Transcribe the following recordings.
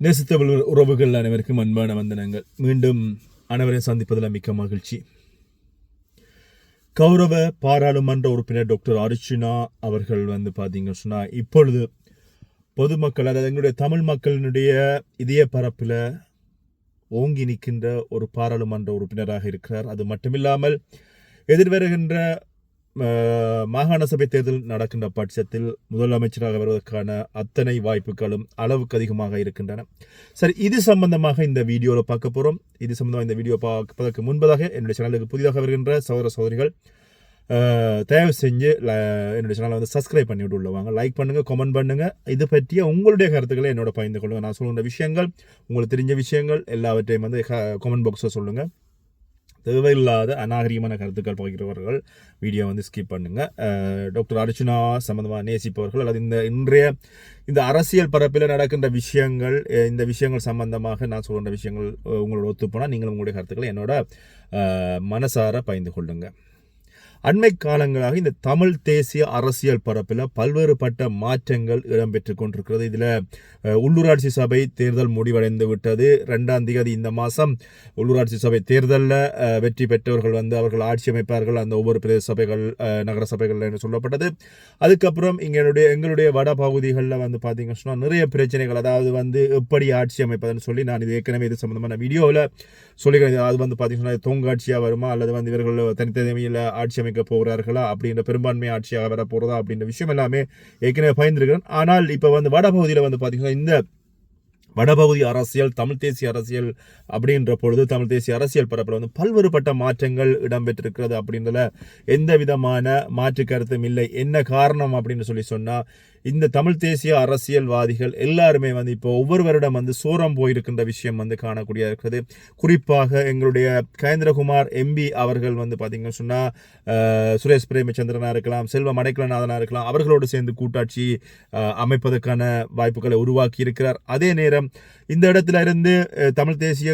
நேசித்தவள் உறவுகள் அனைவருக்கும் அன்பான வந்தனங்கள். மீண்டும் அனைவரையும் சந்திப்பதில் மிக்க மகிழ்ச்சி. கௌரவ பாராளுமன்ற உறுப்பினர் டாக்டர் அர்ச்சுனா அவர்கள் வந்து பார்த்தீங்கன்னு சொன்னால் இப்பொழுது பொதுமக்கள் அதாவது எங்களுடைய தமிழ் மக்களினுடைய இதய பரப்பில் ஓங்கி நிற்கின்ற ஒரு பாராளுமன்ற உறுப்பினராக இருக்கிறார். அது மட்டுமில்லாமல் எதிர்வருகின்ற மாகாண சபை தேர்தல் நடக்கின்ற பட்சத்தில் முதலமைச்சராக வருவதற்கான அத்தனை வாய்ப்புகளும் அளவுக்கு அதிகமாக இருக்கின்றன. சரி இது சம்பந்தமாக இந்த வீடியோவில் பார்க்க போகிறோம் இது சம்பந்தமாக இந்த வீடியோ பார்ப்பதற்கு முன்பதாக என்னுடைய சேனலுக்கு புதிதாக வருகின்ற சகோதர சகோதரிகள் தயவு செஞ்சு என்னுடைய சேனலை வந்து சப்ஸ்கிரைப் பண்ணி விட்டு உள்ளவாங்க லைக் பண்ணுங்கள் கமெண்ட் பண்ணுங்கள் இது பற்றிய உங்களுடைய கருத்துக்களை என்னோட பகிர்ந்து கொள்ளுங்கள் நான் சொல்லுகிற விஷயங்கள் உங்களுக்கு தெரிஞ்ச விஷயங்கள் எல்லாவற்றையும் வந்து கமெண்ட் பாக்ஸில் சொல்லுங்கள் தேவையில்லாத அநாகரிகமான கருத்துக்கள் பகிர்கிறவர்கள் வீடியோ வந்து ஸ்கிப் பண்ணுங்கள் டாக்டர் அர்ச்சுனா சம்மந்தமாக நேசிப்பவர்கள் அல்லது இந்த இன்றைய இந்த அரசியல் பரப்பில் நடக்கின்ற விஷயங்கள் இந்த விஷயங்கள் சம்பந்தமாக நான் சொல்கின்ற விஷயங்கள் உங்களோட ஒத்துப்போனால் நீங்களும் உங்களுடைய கருத்துக்களை என்னோட மனசார பகிர்ந்து கொள்ளுங்கள் அண்மை காலங்களாக இந்த தமிழ் தேசிய அரசியல் பரப்பில் பல்வேறுபட்ட மாற்றங்கள் இடம்பெற்று கொண்டிருக்கிறது. இதில் உள்ளூராட்சி சபை தேர்தல் முடிவடைந்து விட்டது. ரெண்டாம் தேதி இந்த மாதம் உள்ளூராட்சி சபை தேர்தலில் வெற்றி பெற்றவர்கள் வந்து அவர்கள் ஆட்சி அமைப்பார்கள். அந்த ஒவ்வொரு பிரதேச சபைகள் நகர சபைகள் என்று சொல்லப்பட்டது. அதுக்கப்புறம் எங்களுடைய எங்களுடைய வட பகுதிகளில் வந்து பார்த்திங்க சொன்னால் நிறைய பிரச்சனைகள். அதாவது வந்து எப்படி ஆட்சி அமைப்பதுன்னு சொல்லி நான் இது ஏற்கனவே இது சம்மந்தமான வீடியோவில் சொல்லிக்கிறேன். அது வந்து பார்த்தீங்கன்னா தொங்காட்சியாக வருமா? அல்லது வந்து இவர்கள் தனித்தனிமையில் ஆட்சி அமைக்க போகிறார்களா அப்படின்ற பெரும்பான்மை ஆட்சியாக வர போகிறதா அப்படின்ற விஷயம் எல்லாமே ஏற்கனவே பயந்துருக்கிறேன் ஆனால் இப்போ வந்து வடபகுதியில் வந்து பார்த்திங்கன்னா இந்த வடபகுதி அரசியல் தமிழ் தேசிய அரசியல் அப்படின்ற பொழுது தமிழ் தேசிய அரசியல் பரப்பில் வந்து பல்வேறுபட்ட மாற்றங்கள் இடம்பெற்றிருக்கிறது அப்படின்றத எந்த விதமான மாற்று கருத்தும் இல்லை. என்ன காரணம் அப்படின்னு சொல்லி சொன்னால் இந்த தமிழ் தேசிய அரசியல்வாதிகள் எல்லாருமே வந்து இப்போ ஒவ்வொரு வருடம் வந்து சோரம் போயிருக்கின்ற விஷயம் வந்து காணக்கூடிய இருக்கிறது. குறிப்பாக எங்களுடைய கேந்திரகுமார் எம்பி அவர்கள் வந்து பார்த்தீங்கன்னு சொன்னால் சுரேஷ் பிரேமச்சந்திரனாக இருக்கலாம் செல்வம் அடைக்கலநாதனாக இருக்கலாம் அவர்களோடு சேர்ந்து கூட்டாட்சி அமைப்பதற்கான வாய்ப்புகளை உருவாக்கி இருக்கிறார். அதே நேரம் இந்த இடத்துல இருந்து தமிழ் தேசிய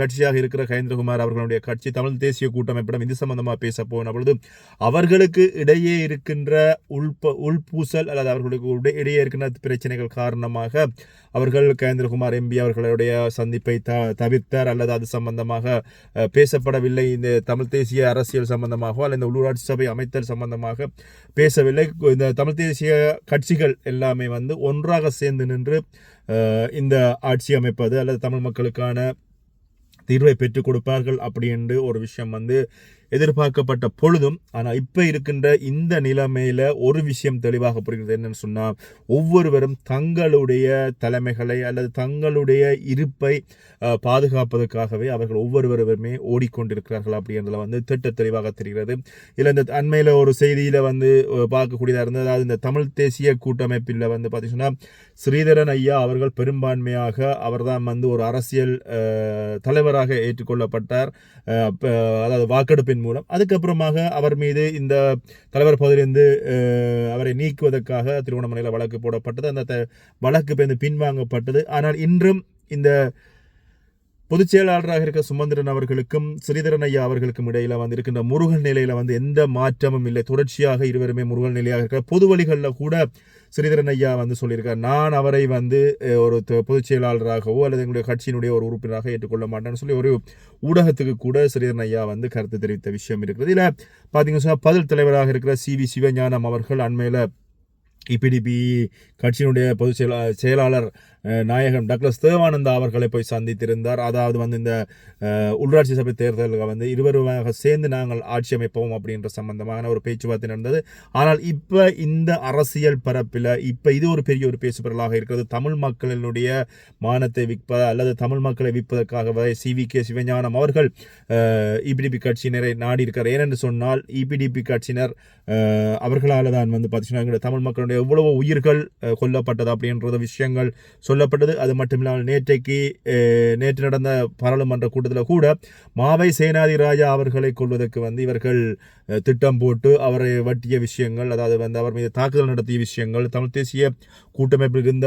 கட்சியாக இருக்கிற கயேந்திரகுமார் அவர்களுடைய கட்சி தமிழ் தேசிய கூட்டமைப்பிடம் இது சம்பந்தமாக பேச போன பொழுது அவர்களுக்கு இடையே இருக்கின்ற உள்ப உள்பூசல் அல்லது அவர்களுக்கு இடையே இருக்கின்ற பிரச்சனைகள் காரணமாக அவர்கள் கேந்திரகுமார் எம்பி அவர்களுடைய சந்திப்பை த தவிர்த்தார் அல்லது அது சம்பந்தமாக பேசப்படவில்லை. இந்த தமிழ் தேசிய அரசியல் சம்பந்தமாகவோ அல்லது இந்த உள்ளூராட்சி சபை அமைத்தல் சம்பந்தமாக பேசவில்லை. இந்த தமிழ் தேசிய கட்சிகள் எல்லாமே வந்து ஒன்றாக சேர்ந்து நின்று இந்த ஆட்சி அமைப்பது அல்லது தமிழ் மக்களுக்கான தீர்வை பெற்றுக் கொடுப்பார்கள் அப்படி என்று ஒரு விஷயம் வந்து எதிர்பார்க்கப்பட்ட பொழுதும் ஆனால் இப்போ இருக்கின்ற இந்த நிலைமையில் ஒரு விஷயம் தெளிவாக புரிகிறது என்னன்னு சொன்னால் ஒவ்வொருவரும் தங்களுடைய தலைமைகளை அல்லது தங்களுடைய இருப்பை பாதுகாப்பதற்காகவே அவர்கள் ஒவ்வொருவருமே ஓடிக்கொண்டிருக்கிறார்கள் அப்படின்றதுல வந்து திட்ட தெளிவாக தெரிகிறது. இல்லை இந்த அண்மையில் ஒரு செய்தியில் வந்து பார்க்கக்கூடியதாக இருந்தது அதாவது இந்த தமிழ் தேசிய கூட்டமைப்பில் வந்து பார்த்தீங்கன்னா ஸ்ரீதரன் ஐயா அவர்கள் பெரும்பான்மையாக அவர்தான் வந்து ஒரு அரசியல் தலைவராக ஏற்றுக்கொள்ளப்பட்டார். அதாவது வாக்கெடுப்பின் மூலம். அதுக்கப்புறமாக அவர் மீது இந்த தலைவர் பகுதியிலிருந்து அவரை நீக்குவதற்காக திருவண்ணாமலையில் வழக்கு போடப்பட்டது. அந்த வழக்கு பின்வாங்கப்பட்டது. ஆனால் இன்றும் இந்த பொதுச் செயலாளராக இருக்க சுமந்திரன் அவர்களுக்கும் ஸ்ரீதரன் ஐயா அவர்களுக்கும் இடையில வந்து இருக்கின்ற முருகன் நிலையில வந்து எந்த மாற்றமும் இல்லை. தொடர்ச்சியாக இருவருமே முருகன் நிலையாக இருக்க பொது வழிகளில் கூட ஸ்ரீதரன் ஐயா வந்து சொல்லியிருக்கார். நான் அவரை வந்து ஒரு பொதுச் செயலாளராகவோ அல்லது எங்களுடைய கட்சியினுடைய ஒரு உறுப்பினராக ஏற்றுக்கொள்ள மாட்டேன்னு சொல்லி ஒரு ஊடகத்துக்கு கூட ஸ்ரீதரன் ஐயா வந்து கருத்து தெரிவித்த விஷயம் இருக்குது இதில் பார்த்தீங்கன்னா பதில் தலைவராக இருக்கிற சி வி சிவஞானம் அவர்கள் அண்மையில் இபிடிபி கட்சியினுடைய பொதுச் செயலாளர் நாயகம் டக்ளஸ் தேவானந்தா அவர்களை போய் சந்தித்திருந்தார். அதாவது வந்து இந்த உள்ளாட்சி சபை தேர்தலில் வந்து இருவருமாக சேர்ந்து நாங்கள் ஆட்சி அமைப்போம் அப்படின்ற சம்பந்தமான ஒரு பேச்சுவார்த்தை நடந்தது. ஆனால் இப்போ இந்த அரசியல் பரப்பில் இப்போ இது ஒரு பெரிய ஒரு பேசுபொருளாக இருக்கிறது. தமிழ் மக்களினுடைய மானத்தை விற்ப அல்லது தமிழ் மக்களை விற்பதற்காக சி. வி. கே. சிவஞானம் அவர்கள் இபிடிபி கட்சியினரை நாடி இருக்கிறார் ஏனென்று சொன்னால் இபிடிபி கட்சியினர் அவர்களால் தான் வந்து பார்த்தீங்கன்னா தமிழ் மக்களுடைய எவ்வளவு உயிர்கள் கொல்லப்பட்டது அப்படின்ற விஷயங்கள் சொல்லப்பட்டது. அது மட்டும் இல்லாமல் நேற்றைக்கு நேற்று நடந்த பாராளுமன்ற கூட்டத்தில் கூட மாவை சேனாதி ராஜா அவர்களை கொள்வதற்கு வந்து இவர்கள் திட்டம் போட்டு அவரை வட்டிய விஷயங்கள் அதாவது வந்து அவர் மீது தாக்குதல் நடத்திய விஷயங்கள் தமிழ் தேசிய கூட்டமைப்பில் இருந்த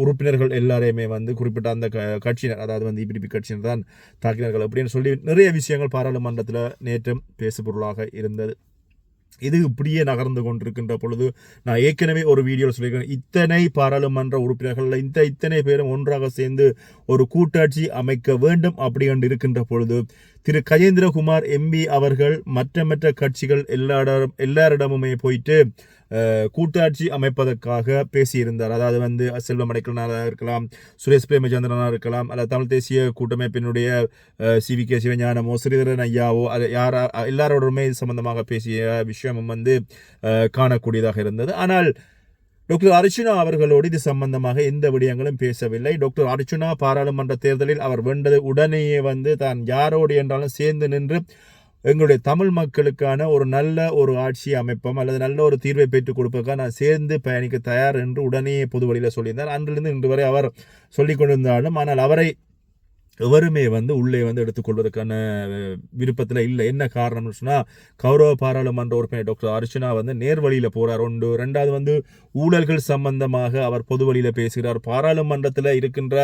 உறுப்பினர்கள் எல்லாரையுமே வந்து குறிப்பிட்ட அந்த க- கட்சியினர் அதாவது வந்து இபிடிபி கட்சியினர் தான் தாக்கினார்கள் அப்படின்னு சொல்லி நிறைய விஷயங்கள் பாராளுமன்றத்தில் நேற்றும் பேசுபொருளாக இருந்தது. இது இப்படியே நகர்ந்து கொண்டிருக்கின்ற பொழுது நான் ஏற்கனவே ஒரு வீடியோவில் சொல்லியிருக்கேன். இத்தனை பாராளுமன்ற உறுப்பினர்கள் இந்த இத்தனை பேரும் ஒன்றாக சேர்ந்து ஒரு கூட்டாட்சி அமைக்க வேண்டும் அப்படி என்று இருக்கின்ற பொழுது திரு கஜேந்திரகுமார் எம்பி அவர்கள் மற்ற மற்ற கட்சிகள் எல்லாரிடம் எல்லாரிடமுமே போயிட்டு கூட்டாட்சி அமைப்பதற்காக பேசியிருந்தார். அதாவது வந்து செல்வம் அடைக்கலனாக இருக்கலாம் சுரேஷ் பிரேமச்சந்திரனாக இருக்கலாம் அல்லது தமிழ் தேசிய கூட்டமைப்பினுடைய சி. வி. கே. சிவஞானமோ ஸ்ரீதரன் ஐயாவோ அது யாரா எல்லாரோடுமே இது சம்பந்தமாக பேசிய விஷயமும் வந்து காணக்கூடியதாக இருந்தது. ஆனால் டாக்டர் அர்ச்சுனா அவர்களோடு இது சம்பந்தமாக எந்த விடயங்களும் பேசவில்லை. டாக்டர் அர்ச்சுனா பாராளுமன்ற தேர்தலில் அவர் வேண்டது உடனேயே வந்து தான் யாரோடு என்றாலும் சேர்ந்து நின்று எங்களுடைய தமிழ் மக்களுக்கான ஒரு நல்ல ஒரு ஆட்சி அமைப்பம் அல்லது நல்ல ஒரு தீர்வை பெற்றுக் கொடுப்பதற்காக நான் சேர்ந்து பயணிக்க தயார் என்று உடனே பொது வழியில் சொல்லியிருந்தார். அன்றிலிருந்து இன்று வரை அவர் சொல்லிக் கொண்டிருந்தாலும் ஆனால் அவரை எவருமே வந்து உள்ளே வந்து எடுத்துக்கொள்வதற்கான விருப்பத்தில் இல்லை. என்ன காரணம்னு சொன்னால் கௌரவ பாராளுமன்ற உறுப்பினர் டாக்டர் அர்ச்சனா வந்து நேர்வழியில் போகிறார் ஒன்று. ரெண்டாவது வந்து ஊழல்கள் சம்பந்தமாக அவர் பொது வழியில் பேசுகிறார். பாராளுமன்றத்தில் இருக்கின்ற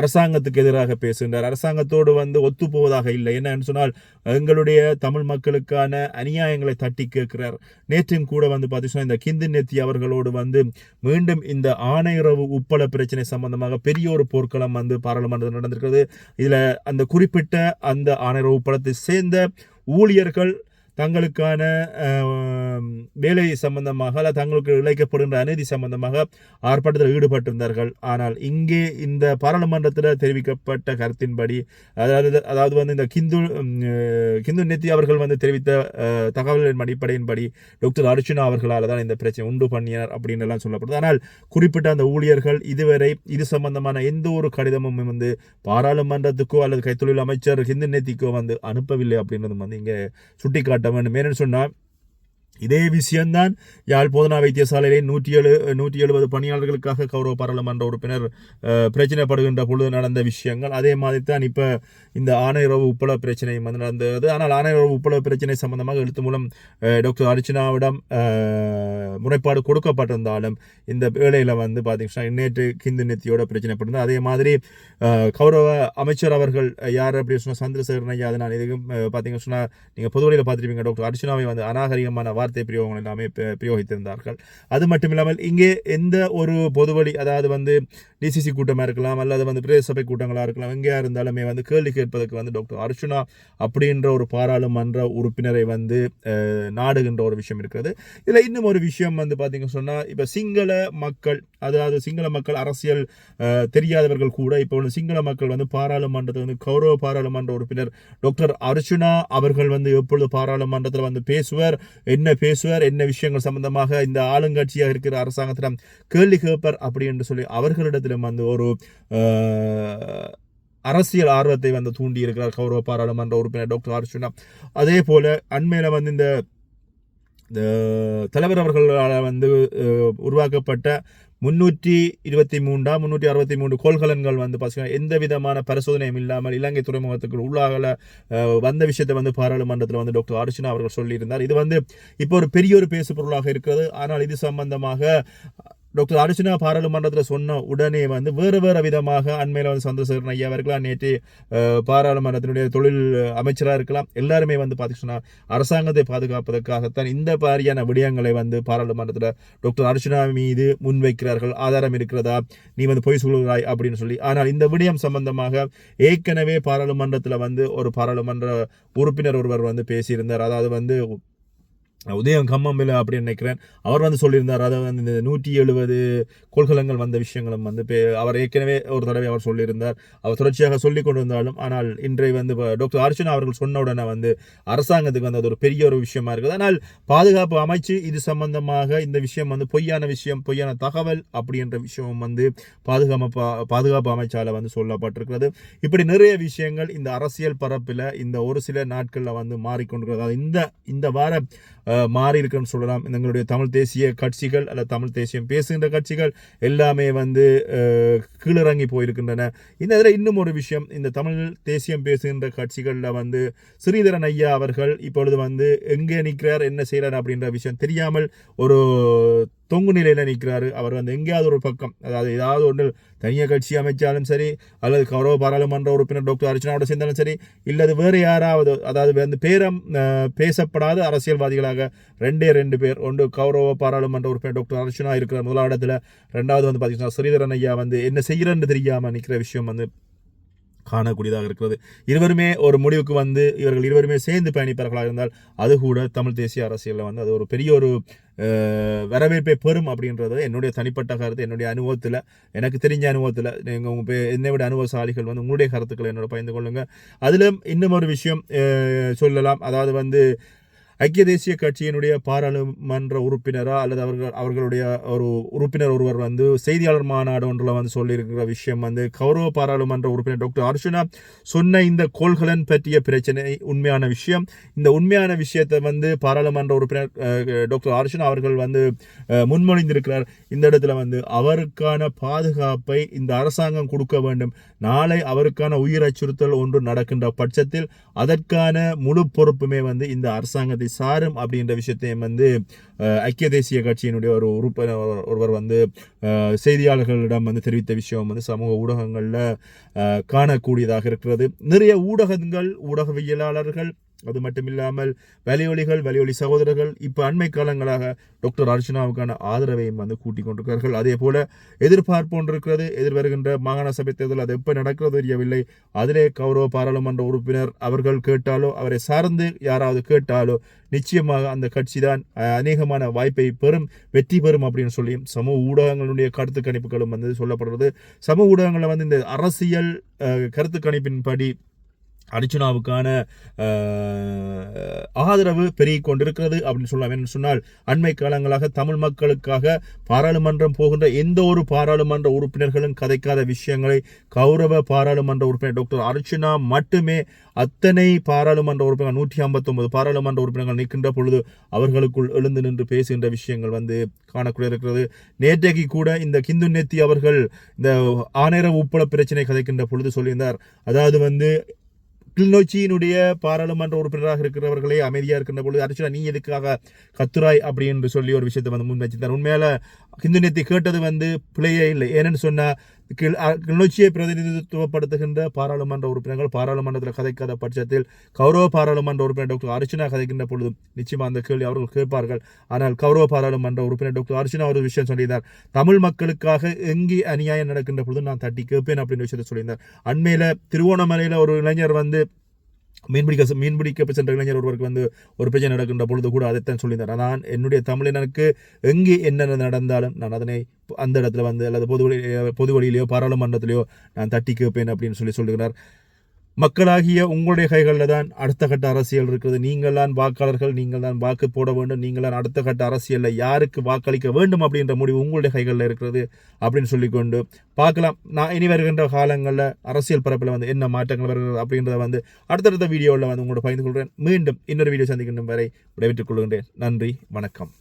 அரசாங்கத்துக்கு எதிராக பேசுகின்றார். அரசாங்கத்தோடு வந்து ஒத்துப்போவதாக இல்லை. என்னன்னு சொன்னால் எங்களுடைய தமிழ் மக்களுக்கான அநியாயங்களை தட்டி கேட்கிறார். நேற்றும் கூட வந்து பார்த்தீங்கன்னா இந்த கிந்து நெத்தி அவர்களோடு வந்து மீண்டும் இந்த ஆணையரவு உப்பள பிரச்சனை சம்பந்தமாக பெரிய ஒரு போர்க்களம் வந்து பாராளுமன்றத்தில் இருக்கிறது. இதில் அந்த குறிப்பிட்ட அந்த ஆணையரவு படத்தை சேர்ந்த ஊழியர்கள் தங்களுக்கான வேலை சம்பந்தமாக அல்ல தங்களுக்கு இழைக்கப்படுகின்ற அநீதி சம்பந்தமாக ஆர்ப்பாட்டத்தில் ஈடுபட்டிருந்தார்கள். ஆனால் இங்கே இந்த பாராளுமன்றத்தில் தெரிவிக்கப்பட்ட கருத்தின்படி அதாவது அதாவது வந்து இந்த கிந்து கிந்து நெத்தி அவர்கள் வந்து தெரிவித்த தகவல்களின் அடிப்படையின்படி டாக்டர் அர்ஜுனா அவர்களால் தான் இந்த பிரச்சனை உண்டு பண்ணினார் அப்படின்னு எல்லாம் சொல்லப்படுது. ஆனால் குறிப்பிட்ட அந்த ஊழியர்கள் இதுவரை இது சம்பந்தமான எந்த ஒரு கடிதமும் வந்து பாராளுமன்றத்துக்கோ அல்லது கைத்தொழில் அமைச்சர் ஹிந்து நேத்திக்கோ வந்து அனுப்பவில்லை அப்படின்றது வந்து இங்கே சுட்டிக்காட்டு வேண்டும் ஏன்னு சொன்னால் இதே விஷயம்தான் யாழ் போதனா வைத்தியசாலையிலே நூற்றி ஏழு நூற்றி எழுபது பணியாளர்களுக்காக கௌரவ பாராளுமன்ற உறுப்பினர் பிரச்சனைப்படுகின்ற பொழுது நடந்த விஷயங்கள். அதே மாதிரி தான் இப்போ இந்த ஆணையரவு உப்பள பிரச்சனை வந்து நடந்தது. ஆனால் ஆணையரவு உப்பள பிரச்சனை சம்பந்தமாக எழுத்து மூலம் டாக்டர் அர்ச்சனாவிடம் முறைப்பாடு கொடுக்கப்பட்டிருந்தாலும் இந்த வேளையில் வந்து பார்த்தீங்கன்னா நேற்று கிந்து நித்தியோட பிரச்சனைப்பட்டிருந்தது. அதே மாதிரி கௌரவ அமைச்சர் அவர்கள் யார் அப்படின்னு சொன்னால் சந்திரசேகரன் ஐயா. அதனால் நான் இதுக்கும் பார்த்தீங்கன்னு சொன்னால் நீங்கள் பொதுவெளியில் பார்த்துருப்பீங்க. டாக்டர் அர்ச்சனாவை வந்து அநாகரிகமான வார்த்தை பிரயோகங்கள் எல்லாமே பிரயோகித்திருந்தார்கள். அது மட்டும் இல்லாமல் இங்கே எந்த ஒரு பொதுவழி அதாவது வந்து டிசிசி கூட்டமாக இருக்கலாம் அல்லது வந்து பிரதேச சபை கூட்டங்களாக இருக்கலாம் எங்கேயா இருந்தாலுமே வந்து கேள்வி கேட்பதற்கு வந்து டாக்டர் அர்ச்சுனா அப்படின்ற ஒரு பாராளுமன்ற உறுப்பினரை வந்து நாடுகின்ற ஒரு விஷயம் இருக்கிறது. இதில் இன்னும் ஒரு விஷயம் வந்து பார்த்திங்க சொன்னால் இப்போ சிங்கள மக்கள் அதாவது சிங்கள மக்கள் அரசியல் தெரியாதவர்கள் கூட இப்போ வந்து சிங்கள மக்கள் வந்து பாராளுமன்றத்தில் வந்து கௌரவ பாராளுமன்ற உறுப்பினர் டாக்டர் அர்ச்சுனா அவர்கள் வந்து எப்பொழுது பாராளுமன்றத்தில் வந்து பேசுவார் என்ன பேசுவார் என்ன விஷயங்கள் சம்பந்தமாக இந்த ஆளுங்கட்சியாக இருக்கிற அரசாங்கத்திடம் கேள்வி கேட்பார் அப்படி என்று சொல்லி அவர்களிடத்திலும் வந்து ஒரு அரசியல் ஆர்வத்தை வந்து தூண்டி இருக்கிறார் கௌரவ பாராளுமன்ற உறுப்பினர் டாக்டர் அர்ச்சுனா அதே போல அண்மையில் வந்து இந்த தலைவர் அவர்களால் வந்து உருவாக்கப்பட்ட முன்னூற்றி இருபத்தி மூன்றா முன்னூற்றி அறுபத்தி மூன்று கோள்கலன்கள் வந்து பார்த்தீங்கன்னா எந்த விதமான பரிசோதனையும் இல்லாமல் இலங்கை துறைமுகத்துக்கு உள்ளாகல வந்த விஷயத்தை வந்து பாராளுமன்றத்தில் வந்து டாக்டர் அர்ச்சனா அவர்கள் சொல்லியிருந்தார். இது வந்து இப்போ ஒரு பெரிய ஒரு பேசு பொருளாக இருக்கிறது. ஆனால் இது சம்பந்தமாக டாக்டர் அர்ச்சனா பாராளுமன்றத்தில் சொன்ன உடனே வந்து வேறு வேறு விதமாக அண்மையில் வந்து சந்திரசேகரன் ஐயா அவர்களாம் நேற்று பாராளுமன்றத்தினுடைய தொழில் அமைச்சராக இருக்கலாம் எல்லாருமே வந்து பார்த்தீங்கன்னா அரசாங்கத்தை பாதுகாப்பதற்காகத்தான் இந்த மாதிரியான விடயங்களை வந்து பாராளுமன்றத்தில் டாக்டர் அர்ச்சனா மீது முன்வைக்கிறார்கள். ஆதாரம் இருக்கிறதா? நீ வந்து பொய் சொல்கிறாய் அப்படின்னு சொல்லி. ஆனால் இந்த விடயம் சம்பந்தமாக ஏற்கனவே பாராளுமன்றத்தில் வந்து ஒரு பாராளுமன்ற உறுப்பினர் ஒருவர் வந்து பேசியிருந்தார். அதாவது வந்து உதயம் கம்மம்பில் அப்படின்னு நினைக்கிறேன். அவர் வந்து சொல்லியிருந்தார் அதாவது வந்து இந்த நூற்றி எழுபது கொள்கலங்கள் வந்த விஷயங்களும் வந்து பே- அவர் ஏற்கனவே ஒரு தடவை அவர் சொல்லியிருந்தார். அவர் தொடர்ச்சியாக சொல்லி கொண்டு வந்தாலும் ஆனால் இன்றைய வந்து டாக்டர் அர்ச்சனா அவர்கள் சொன்ன உடனே வந்து அரசாங்கத்துக்கு வந்து அது ஒரு பெரிய ஒரு விஷயமா இருக்குது. ஆனால் பாதுகாப்பு அமைச்சு இது சம்பந்தமாக இந்த விஷயம் வந்து பொய்யான விஷயம் பொய்யான தகவல் அப்படின்ற விஷயம் வந்து பாதுகாப்பு பா- பாதுகாப்பு அமைச்சால் வந்து சொல்லப்பட்டிருக்கிறது. இப்படி நிறைய விஷயங்கள் இந்த அரசியல் பரப்பில் இந்த ஒரு சில நாட்களில் வந்து மாறிக்கொண்டிருக்கிறது. இந்த இந்த வார மாறி இருக்குன்னு சொல்லலாம். எங்களுடைய தமிழ் தேசிய கட்சிகள் அல்ல தமிழ் தேசியம் பேசுகின்ற கட்சிகள் எல்லாமே வந்து கீழிறங்கி போயிருக்கின்றன. இந்த இதில் இன்னும் ஒரு விஷயம் இந்த தமிழ் தேசியம் பேசுகின்ற கட்சிகளில் வந்து ஸ்ரீதரன் ஐயா அவர்கள் இப்பொழுது வந்து எங்கே நிற்கிறார் என்ன செய்கிறார் அப்படின்ற விஷயம் தெரியாமல் ஒரு தொங்கு நிலையில் நிற்கிறாரு அவர் வந்து எங்கேயாவது ஒரு பக்கம் அதாவது ஏதாவது ஒன்று தனியாக கட்சி அமைச்சாலும் சரி அல்லது கௌரவ பாராளுமன்ற உறுப்பினர் டாக்டர் அர்ச்சனாவோட சேர்ந்தாலும் சரி இல்லது வேறு யாராவது அதாவது வந்து பேரம் பேசப்படாத அரசியல்வாதிகளாக ரெண்டே ரெண்டு பேர் ஒன்று கௌரவ பாராளுமன்ற உறுப்பினர் டாக்டர் அர்ச்சனா இருக்கிற முதலாவது இடத்துல ரெண்டாவது வந்து பார்த்தீங்கன்னா ஸ்ரீதரன் ஐயா வந்து என்ன செய்கிறன்னு தெரியாமல் நிற்கிற விஷயம் வந்து காணக்கூடியதாக இருக்கிறது. இருவருமே ஒரு முடிவுக்கு வந்து இவர்கள் இருவருமே சேர்ந்து பயணிப்பார்களாக இருந்தால் அது கூட தமிழ் தேசிய அரசியலில் வந்து அது ஒரு பெரிய ஒரு வரவேற்பை பெறும் அப்படின்றது என்னுடைய தனிப்பட்ட கருத்து என்னுடைய அனுபவத்தில். எனக்கு தெரிஞ்ச அனுபவத்தில் நீங்கள் உங்கள் என்னை விட அனுபவசாலிகள் வந்து உங்களுடைய கருத்துக்களை என்னோட பகிர்ந்து கொள்ளுங்கள் அதிலும் இன்னும் ஒரு விஷயம் சொல்லலாம். அதாவது வந்து ஐக்கிய தேசிய கட்சியினுடைய பாராளுமன்ற உறுப்பினரா அல்லது அவர்கள் அவர்களுடைய ஒரு உறுப்பினர் ஒருவர் வந்து செய்தியாளர் மாநாடு ஒன்றில் வந்து சொல்லியிருக்கிற விஷயம் வந்து கௌரவ பாராளுமன்ற உறுப்பினர் டாக்டர் அர்ஜுனா சொன்ன இந்த கோள்களன் பற்றிய பிரச்சனை உண்மையான விஷயம். இந்த உண்மையான விஷயத்தை வந்து பாராளுமன்ற உறுப்பினர் டாக்டர் அர்ஜுனா அவர்கள் வந்து முன்மொழிந்திருக்கிறார். இந்த இடத்துல வந்து அவருக்கான பாதுகாப்பை இந்த அரசாங்கம் கொடுக்க வேண்டும். நாளை அவருக்கான உயிர் அச்சுறுத்தல் ஒன்று நடக்கின்ற பட்சத்தில் அதற்கான முழு பொறுப்புமே வந்து இந்த அரசாங்கத்தை சாரும் அப்படின்ற விஷயத்தையும் வந்து ஐக்கிய தேசிய கட்சியினுடைய ஒரு உறுப்பினர் ஒருவர் வந்து செய்தியாளர்களிடம் வந்து தெரிவித்த விஷயம் வந்து சமூக ஊடகங்களில் காணக்கூடியதாக இருக்கிறது. நிறைய ஊடகங்கள் ஊடகவியலாளர்கள் அது மட்டும் இல்லாமல் வலியொலிகள் வலியொலி சகோதரர்கள் இப்போ அண்மை காலங்களாக டாக்டர் அர்ச்சனாவுக்கான ஆதரவையும் வந்து கூட்டிக் கொண்டிருக்கிறார்கள். அதே போல எதிர்பார்ப்பு ஒன்று இருக்கிறது எதிர்வருகின்ற மாகாண சபை தேர்தல் அது எப்போ நடக்கிறது தெரியவில்லை. அதிலே கௌரவ பாராளுமன்ற உறுப்பினர் அவர்கள் கேட்டாலோ அவரை சார்ந்து யாராவது கேட்டாலோ நிச்சயமாக அந்த கட்சி தான் அநேகமான வாய்ப்பை பெறும் வெற்றி பெறும் அப்படின்னு சொல்லி சமூக ஊடகங்களுடைய கருத்து கணிப்புகளும் வந்து சொல்லப்படுறது சமூக ஊடகங்களில் வந்து இந்த அரசியல் கருத்து கணிப்பின்படி அர்ஜுனாவுக்கான ஆதரவு பெருகிக் கொண்டிருக்கிறது அப்படின்னு சொல்லலாம் என்று சொன்னால் அண்மை காலங்களாக தமிழ் மக்களுக்காக பாராளுமன்றம் போகின்ற எந்த ஒரு பாராளுமன்ற உறுப்பினர்களும் கதைக்காத விஷயங்களை கௌரவ பாராளுமன்ற உறுப்பினர் டாக்டர் அர்ஜுனா மட்டுமே அத்தனை பாராளுமன்ற உறுப்பினர் நூற்றி ஐம்பத்தொன்பது பாராளுமன்ற உறுப்பினர்கள் நிற்கின்ற பொழுது அவர்களுக்குள் எழுந்து நின்று பேசுகின்ற விஷயங்கள் வந்து காணக்கூடிய இருக்கிறது. நேற்றைக்கு கூட இந்த கிந்து நெத்தி அவர்கள் இந்த ஆணையர உப்பள பிரச்சனை கதைக்கின்ற பொழுது சொல்லியிருந்தார். அதாவது வந்து கிளிநொச்சியினுடைய பாராளுமன்ற உறுப்பினராக இருக்கிறவர்களே அமைதியாக இருக்கின்ற பொழுது அர்ச்சனா நீ எதுக்காக கத்துராய் அப்படி என்று சொல்லி ஒரு விஷயத்தை வந்து முன் வச்சிருந்தார். உண்மையில ஹிந்து நேத்தி கேட்டது வந்து பிழையே இல்லை. ஏன்னு சொன்னால் கிள்- பிரதிநிதித்துவப்படுத்துகின்ற பாராளுமன்ற உறுப்பினர்கள் பாராளுமன்றத்தில் கதைக்காத பட்சத்தில் கௌரவ பாராளுமன்ற உறுப்பினர் டாக்டர் அர்ச்சனா கதைக்கின்ற பொழுது நிச்சயமாக அந்த கேள்வி அவர்கள் கேட்பார்கள். ஆனால் கௌரவ பாராளுமன்ற உறுப்பினர் டாக்டர் அர்ச்சனா ஒரு விஷயம் சொல்லியிருந்தார். தமிழ் மக்களுக்காக எங்கே அநியாயம் நடக்கின்ற பொழுது நான் தட்டி கேட்பேன் அப்படின்னு விஷயத்தை சொல்லியிருந்தார். அண்மையில் திருவோணமலையில் ஒரு இளைஞர் வந்து மீன்பிடிக்க மீன்பிடிக்க சென்ற இளைஞர் ஒருவருக்கு வந்து ஒரு பிரச்சனை நடக்கின்ற பொழுது கூட அதைத்தான் சொல்லியிருந்தார். நான் என்னுடைய தமிழினருக்கு எங்கே என்னென்ன நடந்தாலும் நான் அதனை அந்த இடத்துல வந்து அல்லது பொது பொது வழியிலேயோ பாராளுமன்றத்திலேயோ நான் தட்டி கேட்பேன் அப்படின்னு சொல்லி சொல்லுகிறார். மக்களாகிய உங்களுடைய கைகளில் தான் அடுத்த கட்ட அரசியல் இருக்கிறது நீங்கள் தான் வாக்காளர்கள் நீங்கள் தான் வாக்கு போட வேண்டும் நீங்கள் தான் அடுத்த கட்ட அரசியலில் யாருக்கு வாக்களிக்க வேண்டும் அப்படின்ற முடிவு உங்களுடைய கைகளில் இருக்கிறது அப்படின்னு சொல்லிக்கொண்டு பார்க்கலாம். நான் இனி வருகின்ற காலங்களில் அரசியல் பரப்பில் வந்து என்ன மாற்றங்கள் வருகிறது அப்படின்றத வந்து அடுத்தடுத்த வீடியோவில் வந்து உங்களோட பகிர்ந்து கொள்கிறேன். மீண்டும் இன்னொரு வீடியோ சந்திக்கின்ற வரை விடைபெற்றுக் கொள்கின்றேன். நன்றி வணக்கம்.